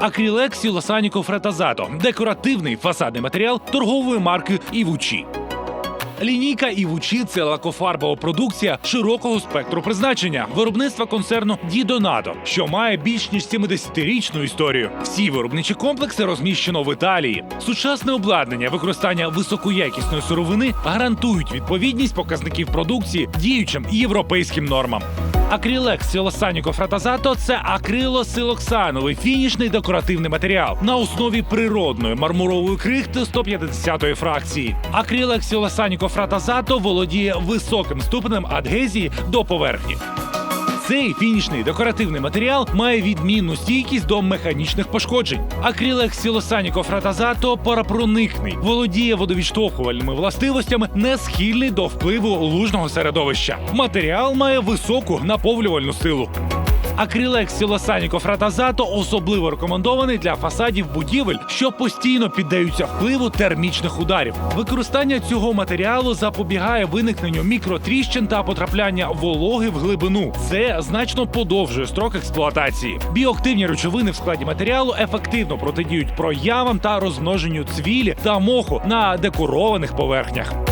Акрілекс Сілосаніко Фретазато декоративний фасадний матеріал торгової марки Івучі. Лінійка Івучі це лакофарбова продукція широкого спектру призначення виробництва концерну Дідонадо, що має більш ніж 70-річну історію. Всі виробничі комплекси розміщено в Італії. Сучасне обладнання, використання високоякісної сировини гарантують відповідність показників продукції діючим європейським нормам. Акрілекс Сілосаніко Фратазато це акрилосилоксановий фінішний декоративний матеріал на основі природної мармурової крихти 150-ї фракції. Акрілекс Сілосаніко Фратазато володіє високим ступенем адгезії до поверхні. Цей фінішний декоративний матеріал має відмінну стійкість до механічних пошкоджень. Акрілек Фратазато парапроникний, володіє водовідштовхувальними властивостями, не схильний до впливу лужного середовища. Матеріал має високу наповнювальну силу. Акрілекс Сілосаніко Фратазато особливо рекомендований для фасадів будівель, що постійно піддаються впливу термічних ударів. Використання цього матеріалу запобігає виникненню мікротріщин та потрапляння вологи в глибину. Це значно подовжує строк експлуатації. Біоактивні речовини в складі матеріалу ефективно протидіють проявам та розмноженню цвілі та моху на декорованих поверхнях.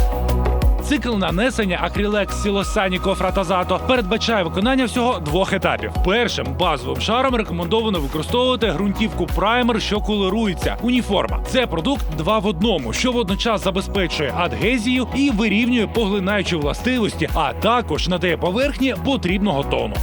Цикл нанесення акрілекс сілосаніко фратазато передбачає виконання всього двох етапів. Першим базовим шаром рекомендовано використовувати ґрунтівку праймер, що колорується. Уніформа це продукт два в одному, що водночас забезпечує адгезію і вирівнює поглинаючі властивості, а також надає поверхні потрібного тону.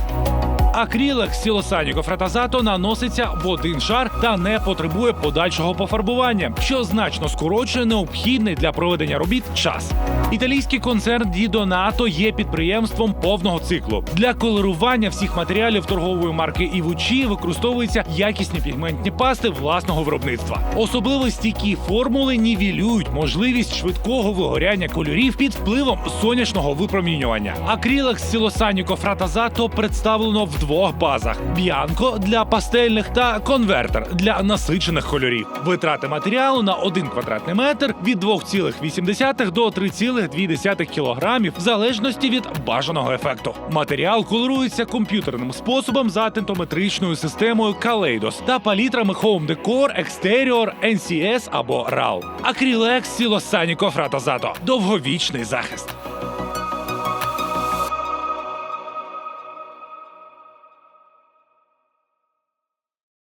Акрілекс сілосаніко фратазато наноситься в один шар та не потребує подальшого пофарбування, що значно скорочує необхідний для проведення робіт час. Італійський концерн Дідонато є підприємством повного циклу. Для колорування всіх матеріалів торгової марки Івучі використовуються якісні пігментні пасти власного виробництва. Особливо стійкі формули нівелюють можливість швидкого вигоряння кольорів під впливом сонячного випромінювання. Акрілекс сілосаніко фратазато представлено в двох базах: б'янко для пастельних та конвертер для насичених кольорів. Витрати матеріалу на 1 квадратний метр від 2,8 до 3,2 кілограмів в залежності від бажаного ефекту. Матеріал колорується комп'ютерним способом за тентометричною системою Kaleidos та палітрами Home Decor, Exterior, NCS або RAL. Акрілекс Сілосаніко Фратазато. Довговічний захист.